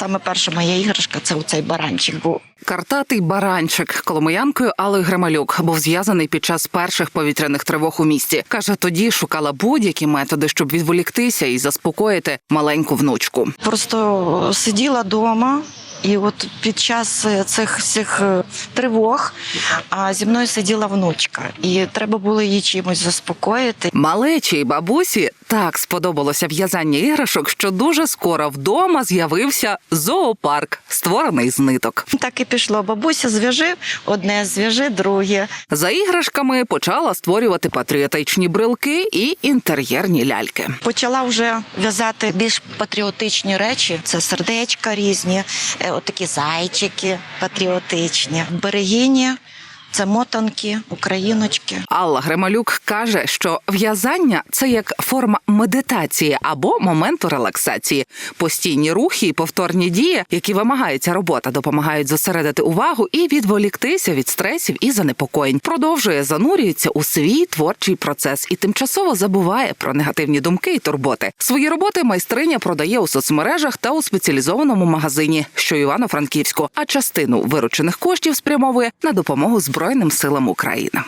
Саме перша моя іграшка це оцей баранчик був. Картатий баранчик коломиянкою Алли Гремалюк був зв'язаний під час перших повітряних тривог у місті. каже, тоді шукала будь-які методи, щоб відволіктися і заспокоїти маленьку внучку. Просто сиділа вдома. І от під час е, цих всіх е, тривог а зі мною сиділа внучка, і треба було її чимось заспокоїти. Малечій бабусі так сподобалося в'язання іграшок, що дуже скоро вдома з'явився зоопарк, створений з ниток. Так і пішло. Бабуся зв'яжи одне, зв'яжи друге. За іграшками почала створювати патріотичні брелки і інтер'єрні ляльки. Почала вже в'язати більш патріотичні речі. Це сердечка різні, е, отакі зайчики патріотичні, берегині, це мотанки, україночки. Алла Гремалюк каже, що в'язання це як форма медитації або моменту релаксації. Постійні рухи і повторні дії, які вимагається робота, допомагають зосередити увагу і відволіктися від стресів і занепокоєнь. Продовжує занурюється у свій творчий процес і тимчасово забуває про негативні думки і турботи. Свої роботи майстриня продає у соцмережах та у спеціалізованому магазині, що Івано-Франківську, а частину виручених коштів спрямовує на допомогу Збройним силам України.